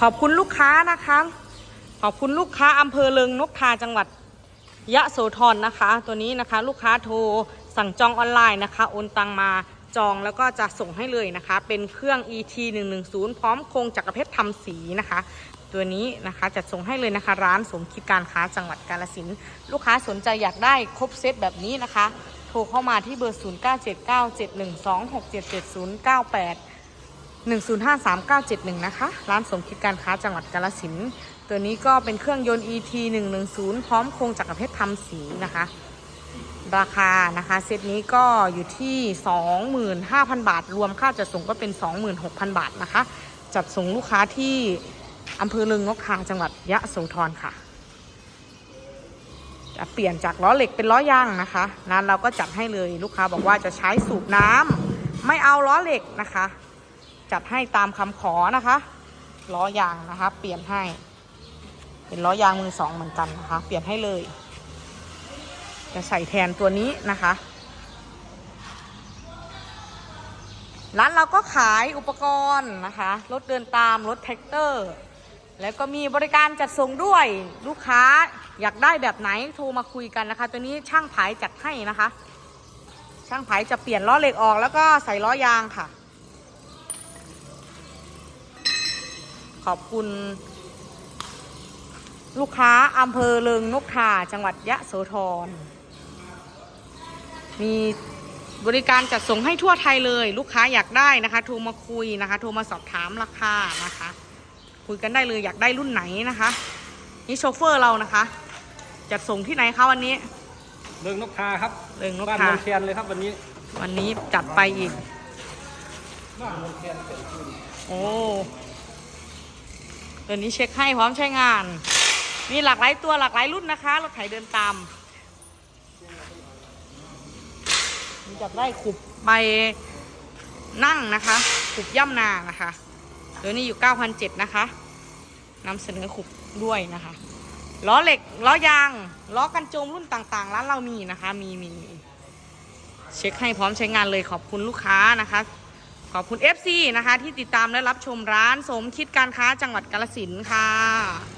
ขอบคุณลูกค้านะคะ ขอบคุณลูกค้าอำเภอเลิงนกทาจังหวัดยะโสธรนะคะ ตัวนี้นะคะลูกค้าโทรสั่งจองออนไลน์นะคะ โอนตังมาจองแล้วก็จะส่งให้เลยนะคะ เป็นเครื่อง ET 110พร้อมโครงจักรเพชรทำสีนะคะ ตัวนี้นะคะจะส่งให้เลยนะคะ ร้านสมคิดการค้าจังหวัดกาลสินลูกค้าสนใจอยากได้ครบเซตแบบนี้นะคะ โทรเข้ามาที่เบอร์ 097971267798 1053-971 นะคะ ร้านสมคิดการค้าจังหวัดกาลสินตัวนี้ก็เป็นเครื่องยนต์ ET 110 พร้อมโครงจักรเพชรทำสีนะคะ ราคานะคะเซตนี้ก็อยู่ที่ 25,000 บาท รวมค่าจัดส่งก็เป็น 26,000 บาทนะคะ จัดส่งลูกค้าที่อำเภอเลิงนกทาจังหวัดยะโสธรค่ะจะเปลี่ยนจากล้อเหล็กเป็นล้อยางนะคะร้นเราก็จัดให้เลยลูกค้าบอกว่าจะใช้สูบน้ำไม่เอาล้อเหล็กนะคะ จัดให้ตามคำขอนะคะล้อยางนะคะ เปลี่ยนให้ เป็นล้อยางมือสองเหมือนกันนะคะ เปลี่ยนให้เลย จะใส่แทนตัวนี้นะคะ ร้านเราก็ขายอุปกรณ์นะคะ รถเดินตาม รถแท็กเตอร์ แล้วก็มีบริการจัดส่งด้วยลูกค้าอยากได้แบบไหนโทรมาคุยกันนะคะ ตัวนี้ช่างผายจัดให้นะคะ ช่างผายจะเปลี่ยนล้อเหล็กออกแล้วก็ใส่ล้อยางค่ะ ขอบคุณ ลูกค้าอำเภอเลิงนกทาจังหวัดยะโสธร มีบริการจัดส่งให้ทั่วไทยเลย ลูกค้าอยากได้นะคะ โทรมาคุยนะคะ โทรมาสอบถามราคานะคะ คุยกันได้เลยอยากได้รุ่นไหนนะคะ นี่โชเฟอร์เรานะคะ จัดส่งที่ไหนคะวันนี้ เรื่องนกทาครับเลิงนกบ้านทามนเทียนเลยครับวันนี้ วันนี้จัดไปอีกบ้านมนเทียนเป็นคืนโอ้ เดี๋ยวนี้เช็คให้พร้อมใช้งาน มีหลากหลายตัวหลากหลายรุ่นนะคะรถไถเดินตามมีจับได้ขุบใบนั่งนะคะขุบย่ำนานะคะตัวนี้อยู่9,700นะคะนำเสนอขุบด้วยนะคะล้อเหล็กล้อยางล้อกันโจมรุ่นต่างๆร้านเรามีนะคะ มีมีเช็คให้พร้อมใช้งานเลยขอบคุณลูกค้านะคะ ขอบคุณ FC นะคะ ที่ติดตามและรับชมร้านสมคิดการค้าจังหวัดกาลสินค่ะ